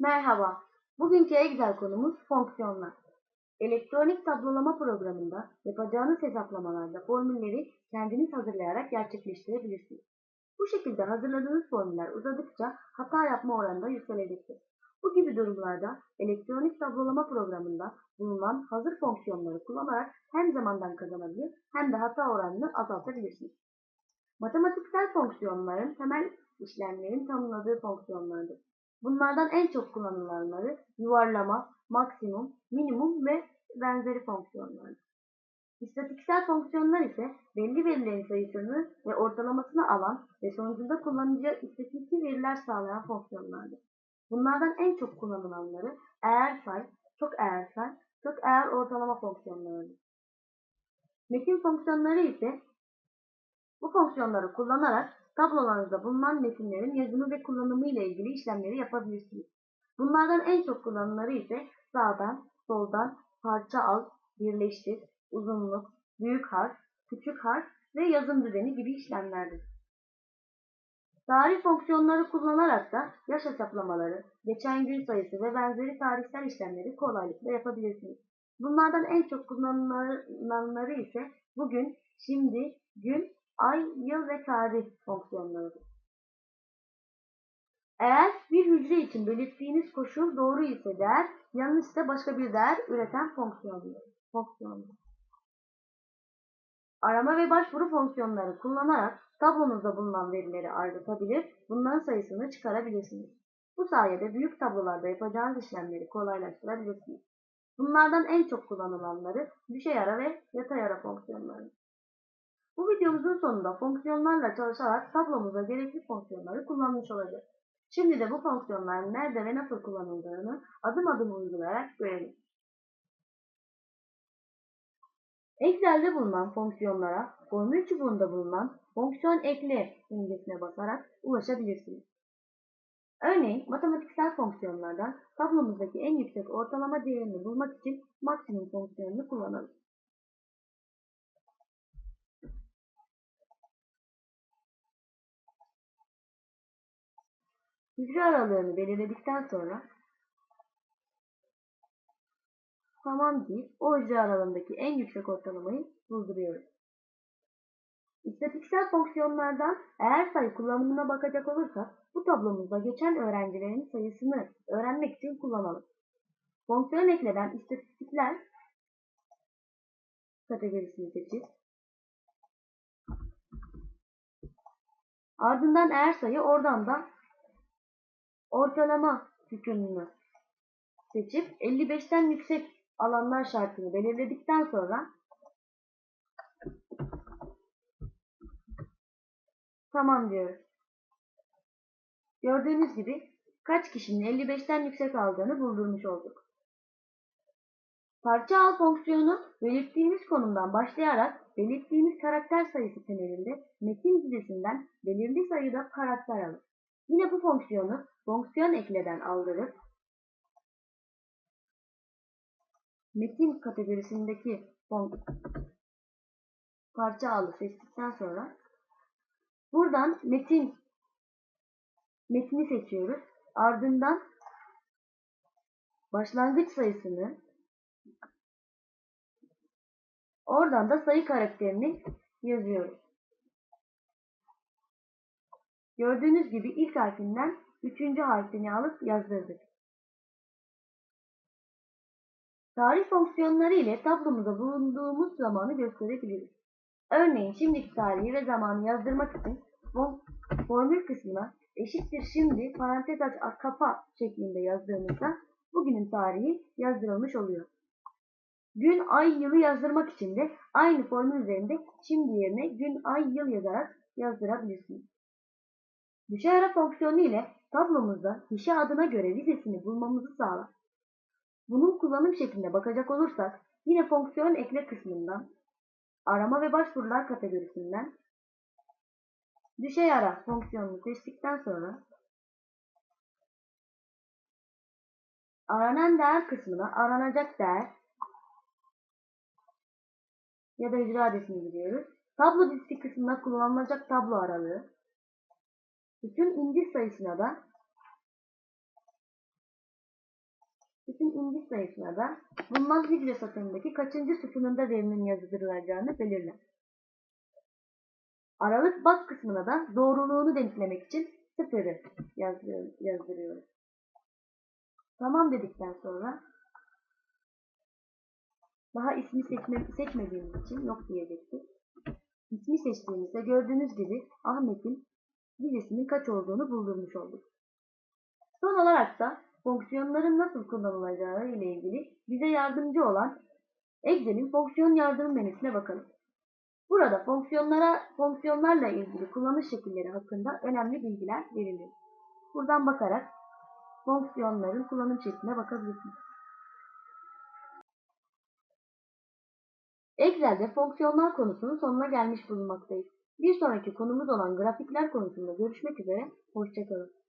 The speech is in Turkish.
Merhaba. Bugünkü Excel konumuz fonksiyonlar. Elektronik tablolama programında yapacağınız hesaplamalarda formülleri kendiniz hazırlayarak gerçekleştirebilirsiniz. Bu şekilde hazırladığınız formüller uzadıkça hata yapma oranı da yükselecektir. Bu gibi durumlarda elektronik tablolama programında bulunan hazır fonksiyonları kullanarak hem zamandan kazanabilir hem de hata oranını azaltabilirsiniz. Matematiksel fonksiyonların temel işlemlerin tanımladığı fonksiyonlardır. Bunlardan en çok kullanılanları yuvarlama, maksimum, minimum ve benzeri fonksiyonlardır. İstatistiksel fonksiyonlar ise belli verilerin sayısını ve ortalamasını alan ve sonucunda kullanıcıya istatistik veriler sağlayan fonksiyonlardır. Bunlardan en çok kullanılanları eğer say, çok eğer say, çok eğer ortalama fonksiyonlarıdır. Metin fonksiyonları ise bu fonksiyonları kullanarak tablolarınızda bulunan metinlerin yazımı ve kullanımı ile ilgili işlemleri yapabilirsiniz. Bunlardan en çok kullanılanları ise sağdan, soldan, parça al, birleştir, uzunluk, büyük harf, küçük harf ve yazım düzeni gibi işlemlerdir. Tarih fonksiyonları kullanarak da yaş hesaplamaları, geçen gün sayısı ve benzeri tarihsel işlemleri kolaylıkla yapabilirsiniz. Bunlardan en çok kullanılanları ise bugün, şimdi, gün, ay, yıl ve tarih fonksiyonlarıdır. Eğer bir hücre için belirttiğiniz koşul doğru ise değer, yanlışsa başka bir değer üreten fonksiyondur. Arama ve başvuru fonksiyonları kullanarak tablonuzda bulunan verileri ayrıtabilir, bunların sayısını çıkarabilirsiniz. Bu sayede büyük tablolarda yapacağınız işlemleri kolaylaştırabilirsiniz. Bunlardan en çok kullanılanları düşey ara ve yatay ara fonksiyonları. Videomuzun sonunda fonksiyonlarla çalışarak tablomuza gerekli fonksiyonları kullanmış olacağız. Şimdi de bu fonksiyonların nerede ve nasıl kullanıldığını adım adım uygulayarak görelim. Excel'de bulunan fonksiyonlara formül çubuğunda bulunan fonksiyon ekle imgesine basarak ulaşabilirsiniz. Örneğin matematiksel fonksiyonlardan tablomuzdaki en yüksek ortalama değerini bulmak için maksimum fonksiyonunu kullanalım. Hücre aralığını belirledikten sonra tamam deyip o hücre aralığındaki en yüksek ortalamayı bulduruyoruz. İstatistiksel fonksiyonlardan eğer sayı kullanımına bakacak olursak bu tablomuzda geçen öğrencilerin sayısını öğrenmek için kullanalım. Fonksiyon ekleden istatistikler kategorisini seçip ardından eğer sayı oradan da ortalama sütununu seçip 55'ten yüksek alanlar şartını belirledikten sonra tamam diyoruz. Gördüğünüz gibi kaç kişinin 55'ten yüksek aldığını buldurmuş olduk. Parça al fonksiyonu belirttiğimiz konumdan başlayarak belirttiğimiz karakter sayısı temelinde metin dizisinden belirli sayıda karakter alır. Yine bu fonksiyonu fonksiyon ekleden aldırır. Metin kategorisindeki parça alı seçtikten sonra buradan metin metni seçiyoruz. Ardından başlangıç sayısını oradan da sayı karakterini yazıyoruz. Gördüğünüz gibi ilk harfinden üçüncü harfini alıp yazdırdık. Tarih fonksiyonları ile tablomuza bulunduğumuz zamanı gösterebiliriz. Örneğin şimdiki tarihi ve zamanı yazdırmak için formül kısmına eşittir şimdi parantez aç kapa şeklinde yazdığımızda bugünün tarihi yazdırılmış oluyor. Gün, ay, yılı yazdırmak için de aynı formül üzerinde şimdi yerine gün, ay, yıl yazarak yazdırabilirsiniz. Düşey ara fonksiyonu ile tablomuzda kişi adına göre vizesini bulmamızı sağlar. Bunun kullanım şekline bakacak olursak yine fonksiyon ekle kısmından arama ve başvurular kategorisinden düşey ara fonksiyonunu seçtikten sonra aranan değer kısmına aranacak değer ya da icra adresini giriyoruz. Tablo dizisi kısmına kullanılacak tablo aralığı bütün indiz sayısına da Tipin indis sayısına da bulunmaz hücre satırındaki kaçıncı sütununda verinin yazdırılacağını belirler. Aralık bas kısmına da doğruluğunu denklemek için sıfırı yazdır- yazdırıyoruz. Tamam dedikten sonra daha ismi seçme, seçmediğimiz için yok diyecektik. İsmi seçtiğimizde gördüğünüz gibi Ahmet'in vizesinin kaç olduğunu buldurmuş olduk. Son olarak da fonksiyonların nasıl kullanılacağı ile ilgili bize yardımcı olan Excel'in fonksiyon yardım menüsüne bakalım. Burada fonksiyonlara, fonksiyonlarla ilgili kullanış şekilleri hakkında önemli bilgiler veriliyor. Buradan bakarak fonksiyonların kullanım şekline bakabilirsiniz. Excel'de fonksiyonlar konusunun sonuna gelmiş bulunmaktayız. Bir sonraki konumuz olan grafikler konusunda görüşmek üzere, hoşçakalın.